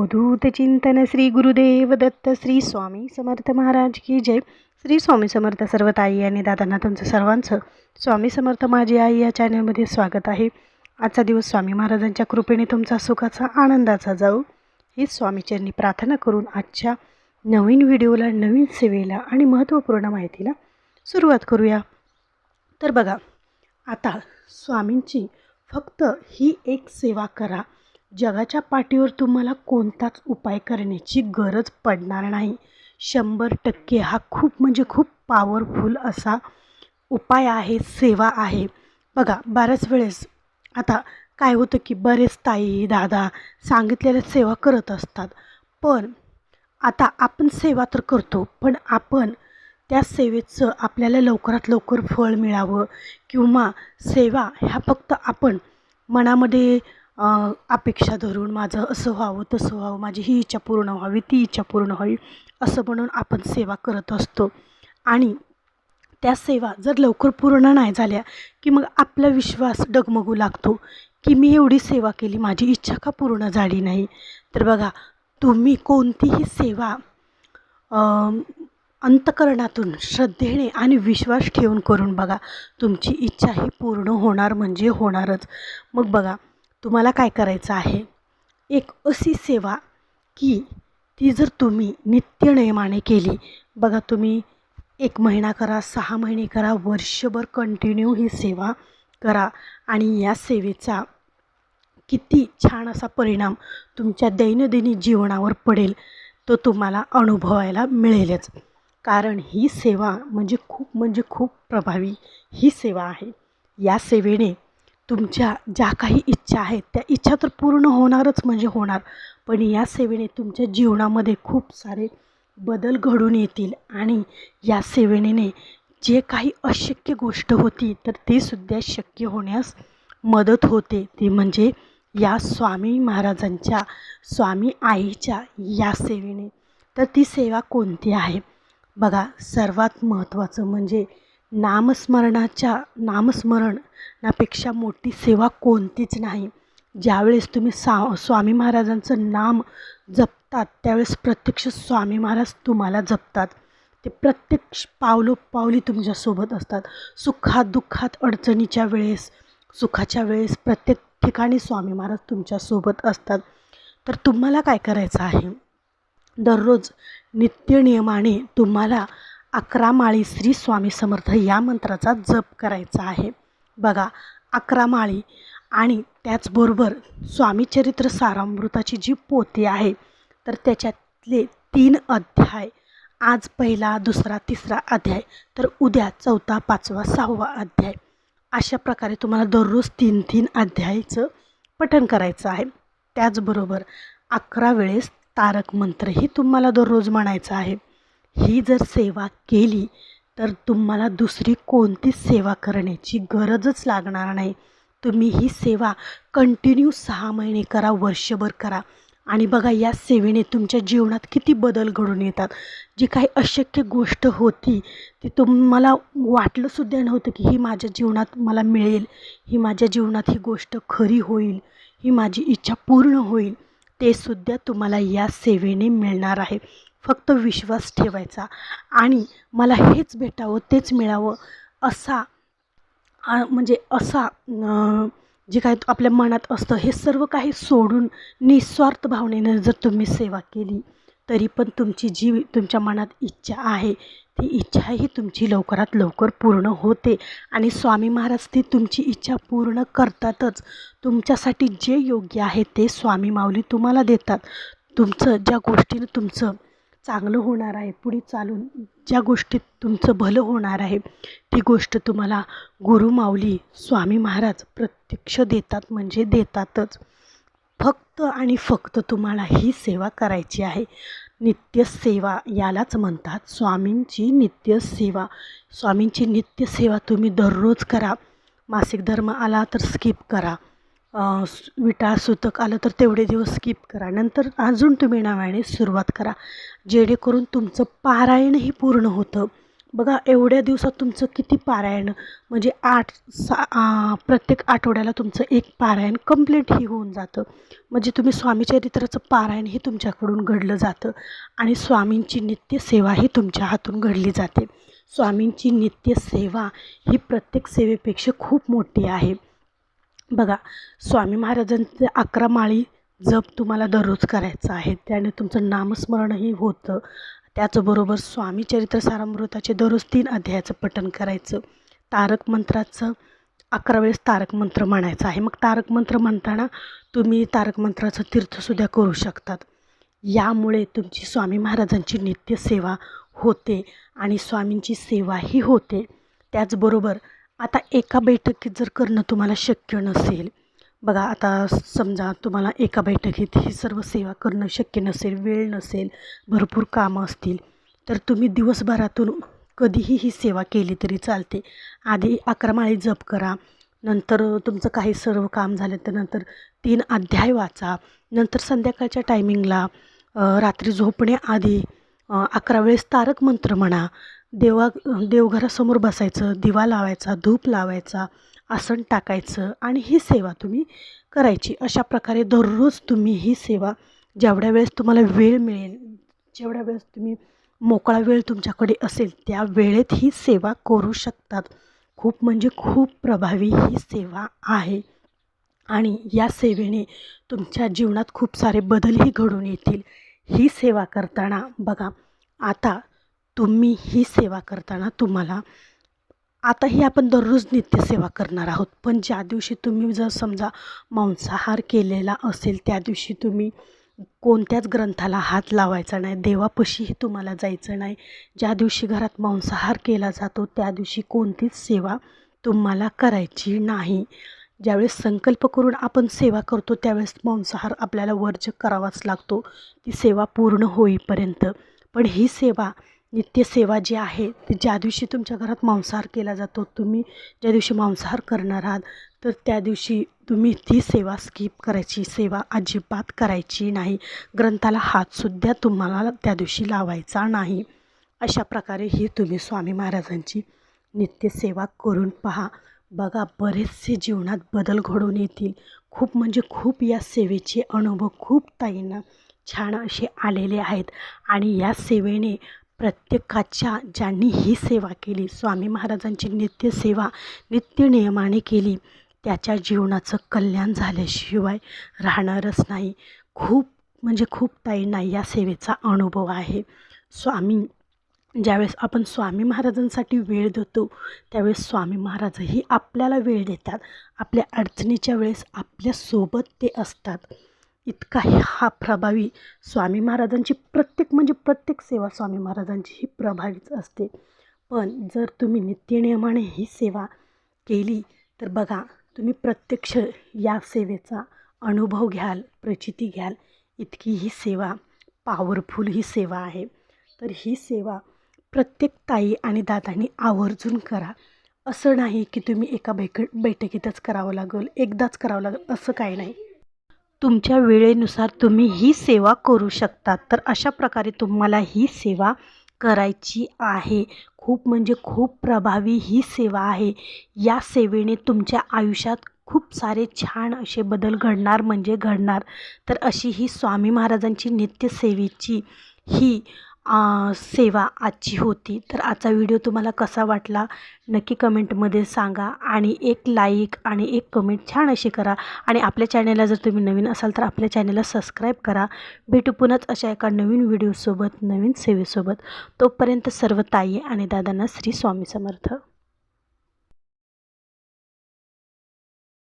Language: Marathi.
अवधूत चिंतन श्री गुरुदेव दत्त श्री स्वामी समर्थ महाराज की जय. श्री स्वामी समर्थ सर्व ताई आणि दादांना तुमचं सर्वांचं स्वामी समर्थ माझी आई या चॅनलमध्ये स्वागत आहे. आजचा दिवस स्वामी महाराजांच्या कृपेने तुमचा सुखाचा आनंदाचा जाऊ. ही स्वामीचरणी प्रार्थना करून आजच्या नवीन व्हिडिओला नवीन सेवेला आणि महत्त्वपूर्ण माहितीला सुरुवात करूया. तर बघा आता स्वामींची फक्त ही एक सेवा करा. जगाच्या पाठीवर तुम्हाला कोणताच उपाय करण्याची गरज पडणार नाही. शंभर टक्के हा खूप म्हणजे खूप पॉवरफुल असा उपाय आहे सेवा आहे. बघा बऱ्याच वेळेस आता काय होतं की बरेच ताई दादा सांगितलेल्या सेवा करत असतात. पण आता आपण सेवा तर करतो पण आपण त्या सेवेचं आपल्याला लवकरात लवकर फळ मिळावं किंवा सेवा ह्या फक्त आपण मनामध्ये अपेक्षा धरून माझं असं व्हावं तसं व्हावं माझी ही इच्छा पूर्ण व्हावी ती इच्छा पूर्ण व्हावी असं म्हणून आपण सेवा करत असतो. आणि त्या सेवा जर लवकर पूर्ण नाही झाल्या की मग आपला विश्वास डगमगू लागतो की मी एवढी सेवा केली माझी इच्छा का पूर्ण झाली नाही? तर बघा तुम्ही कोणतीही सेवा अंतकरणातून श्रद्धेने आणि विश्वास ठेवून करून बघा तुमची इच्छा ही पूर्ण होणार म्हणजे होणारच. मग बघा तुम्हाला काय करायचं आहे? एक अशी सेवा की ती जर तुम्ही नित्यनियमाने केली बघा तुम्ही एक महिना करा सहा महिने करा वर्षभर कंटिन्यू ही सेवा करा आणि या सेवेचा किती छान असा परिणाम तुमच्या दैनंदिनी जीवनावर पडेल तो तुम्हाला अनुभवायला मिळेलच. कारण ही सेवा म्हणजे खूप म्हणजे खूप प्रभावी ही सेवा आहे. या सेवेने तुमच्या ज्या काही इच्छा आहेत त्या इच्छा तर पूर्ण होणारच म्हणजे होणार. पण या सेवेने तुमच्या जीवनामध्ये खूप सारे बदल घडून येतील आणि या सेवेने जे काही अशक्य गोष्ट होती तर ती सुद्धा शक्य होण्यास मदत होते. ती म्हणजे या स्वामी महाराजांच्या स्वामी आईच्या या सेवेने. तर ती सेवा कोणती आहे? बघा सर्वात महत्त्वाचं म्हणजे नामस्मरणाच्या नामस्मरणापेक्षा मोठी सेवा कोणतीच नाही. ज्यावेळेस तुम्ही सा स्वामी महाराजांचं नाम जपतात त्यावेळेस प्रत्यक्ष स्वामी महाराज तुम्हाला जपतात. ते प्रत्यक्ष पावलो पावली तुमच्यासोबत असतात. सुखात दुःखात अडचणीच्या वेळेस सुखाच्या वेळेस प्रत्येक ठिकाणी स्वामी महाराज तुमच्यासोबत असतात. तर तुम्हाला काय करायचं आहे? दररोज नित्यनियमाने तुम्हाला अकरा माळी श्री स्वामी समर्थ या मंत्राचा जप करायचा आहे. बघा अकरा माळी आणि त्याचबरोबर स्वामीचरित्र सारामृताची जी पोती आहे तर त्याच्यातले तीन अध्याय आज पहिला दुसरा तिसरा अध्याय तर उद्या चौथा पाचवा सहावा अध्याय अशा प्रकारे तुम्हाला दररोज तीन तीन अध्यायाचं पठण करायचं आहे. त्याचबरोबर अकरा वेळेस तारक मंत्रही तुम्हाला दररोज म्हणायचं आहे. ही जर सेवा केली तर तुम्हाला दुसरी कोणतीच सेवा करण्याची गरजच लागणार नाही. तुम्ही ही सेवा कंटिन्यू सहा महिने करा वर्षभर करा. आणि बघा या सेवेने तुमच्या जीवनात किती बदल घडून येतात. जी काही अशक्य गोष्ट होती ती तुम्हाला वाटलंसुद्धा नव्हतं की ही माझ्या जीवनात मला मिळेल. ही माझ्या जीवनात ही गोष्ट खरी होईल. ही माझी इच्छा पूर्ण होईल. ते सुद्धा तुम्हाला या सेवेने मिळणार आहे. फक्त विश्वास ठेवायचा. आणि मला हेच भेटावं तेच मिळावं असा म्हणजे असा जे काय आपल्या मनात असतं हे सर्व काही सोडून निस्वार्थ भावनेनं जर तुम्ही सेवा केली तरी पण तुमची जी तुमच्या मनात इच्छा आहे. ती इच्छाही तुमची लवकरात लवकर पूर्ण होते. आणि स्वामी महाराज ती तुमची इच्छा पूर्ण करतातच. तुमच्यासाठी जे योग्य आहे ते स्वामी माऊली तुम्हाला देतात. तुमचं ज्या गोष्टीनं तुमचं चांगलं होणार आहे पुढे चालून ज्या गोष्टीत तुमचं भलं होणार आहे ती गोष्ट तुम्हाला गुरुमाऊली स्वामी महाराज प्रत्यक्ष देतात म्हणजे देतातच. फक्त आणि फक्त तुम्हाला ही सेवा करायची आहे. नित्यसेवा यालाच म्हणतात. स्वामींची नित्यसेवा स्वामींची नित्यसेवा तुम्ही दररोज करा. मासिक धर्म आला तर स्किप करा. विटाळ सुतक आलं तर तेवढे दिवस स्किप करा. नंतर अजून तुम्ही नव्याने सुरुवात करा. जेणेकरून तुमचं पारायणही पूर्ण होतं. बघा एवढ्या दिवसात तुमचं किती पारायण? म्हणजे आठ सा प्रत्येक आठवड्याला तुमचं एक पारायण कंप्लीट ही होऊन जातं. म्हणजे तुम्ही स्वामीचरित्राचं पारायण हे तुमच्याकडून घडलं जातं आणि स्वामींची नित्यसेवा ही तुमच्या हातून घडली जाते. स्वामींची नित्य सेवा ही प्रत्येक सेवेपेक्षा खूप मोठी आहे. बघा स्वामी महाराजांचे अकरा माळी जप तुम्हाला दररोज करायचं आहे. त्याने तुमचं नामस्मरणही होतं. त्याचबरोबर स्वामी चरित्र सारामृताचे दररोज तीन अध्यायाचं पठण करायचं. तारक मंत्राचं अकरा वेळेस तारक मंत्र म्हणायचं आहे. मग तारक मंत्र म्हणताना तुम्ही तारक मंत्राचं तीर्थसुद्धा करू शकतात. यामुळे तुमची स्वामी महाराजांची नित्यसेवा होते आणि स्वामींची सेवाही होते. त्याचबरोबर आता एका बैठकीत जर करणं तुम्हाला शक्य नसेल बघा आता समजा तुम्हाला एका बैठकीत ही सर्व सेवा करणं शक्य नसेल वेळ नसेल भरपूर कामं असतील तर तुम्ही दिवसभरातून कधीही ही सेवा केली तरी चालते. आधी अकरा माळी जप करा नंतर तुमचं काही सर्व काम झालं तर नंतर तीन अध्याय वाचा नंतर संध्याकाळच्या टायमिंगला रात्री झोपण्याआधी अकरा वेळेस तारक मंत्र म्हणा देवा देवघरासमोर बसायचं दिवा लावायचा धूप लावायचा आसन टाकायचं आणि ही सेवा तुम्ही करायची. अशा प्रकारे दररोज तुम्ही ही सेवा जेवढ्या वेळेस तुम्हाला वेळ मिळेल जेवढ्या वेळेस तुम्ही मोकळा वेळ तुमच्याकडे असेल त्या वेळेत ही सेवा करू शकतात. खूप म्हणजे खूप प्रभावी ही सेवा आहे. आणि या सेवेने तुमच्या जीवनात खूप सारे बदलही घडून येतील. ही सेवा करताना बघा आता तुम्ही ही सेवा करताना तुम्हाला आता ही आपण दररोज नित्यसेवा करणार आहोत. पण ज्या दिवशी तुम्ही जर समजा मांसाहार केलेला असेल त्या दिवशी तुम्ही कोणत्याच ग्रंथाला हात लावायचा नाही देवापशीही तुम्हाला जायचं नाही. ज्या दिवशी घरात मांसाहार केला जातो त्या दिवशी कोणतीच सेवा तुम्हाला करायची नाही. ज्यावेळेस संकल्प करून आपण सेवा करतो त्यावेळेस मांसाहार आपल्याला वर्ज करावाच लागतो. ती सेवा पूर्ण होईपर्यंत. पण ही सेवा नित्यसेवा जी आहे ती ज्या दिवशी तुमच्या घरात मांसाहार केला जातो तुम्ही ज्या दिवशी मांसाहार करणार आहात तर त्या दिवशी तुम्ही ती सेवा स्किप करायची सेवा अजिबात करायची नाही. ग्रंथाला हातसुद्धा तुम्हाला त्या दिवशी लावायचा नाही. अशा प्रकारे ही तुम्ही स्वामी महाराजांची नित्यसेवा करून पहा. बघा बरेचसे जीवनात बदल घडून येतील. खूप म्हणजे खूप या सेवेचे अनुभव खूप ताईंना छान असे आलेले आहेत. आणि या सेवेने प्रत्येकाच्या ज्यांनी ही सेवा केली स्वामी महाराजांची नित्यसेवा नित्य नियमाने केली त्याच्या जीवनाचं कल्याण झाल्याशिवाय राहणारच नाही. खूप म्हणजे खूप ताईंना या सेवेचा अनुभव आहे. स्वामी ज्यावेळेस आपण स्वामी महाराजांसाठी वेळ देतो त्यावेळेस स्वामी महाराजही आपल्याला वेळ देतात. आपल्या अडचणीच्या वेळेस आपल्यासोबत ते असतात. इतका हा प्रभावी स्वामी महाराजांची प्रत्येक म्हणजे प्रत्येक सेवा स्वामी महाराजांची ही प्रभावीच असते. पण जर तुम्ही नित्यनियमाने ही सेवा केली तर बघा तुम्ही प्रत्यक्ष या सेवेचा अनुभव घ्याल प्रचिती घ्याल. इतकी ही सेवा पॉवरफुल ही सेवा आहे. तर ही सेवा प्रत्येक ताई आणि दादांनी आवर्जून करा. असं नाही की तुम्ही एका बैठ बैठकीतच करावं लागेल एकदाच करावं लागेल असं काही नाही. तुमच्या वेळेनुसार तुम्ही ही सेवा करू शकता. तर अशा प्रकारे तुम्हाला ही सेवा करायची आहे. खूप म्हणजे खूप प्रभावी ही सेवा आहे. या सेवेने तुमच्या आयुष्यात खूप सारे छान असे बदल घडणार म्हणजे घडणार. तर अशी ही स्वामी महाराजांची नित्यसेवेची ही सेवा आजची होती. तर आजचा व्हिडिओ तुम्हाला कसा वाटला? नक्की कमेंटमध्ये सांगा आणि एक लाईक आणि एक कमेंट छान अशी करा आणि आपल्या चॅनलला जर तुम्ही नवीन असाल तर आपल्या चॅनलला सबस्क्राईब करा. भेटू पुन्हाच अशा एका नवीन व्हिडिओसोबत नवीन सेवेसोबत. तोपर्यंत सर्व ताई आणि दादांना श्री स्वामी समर्थ.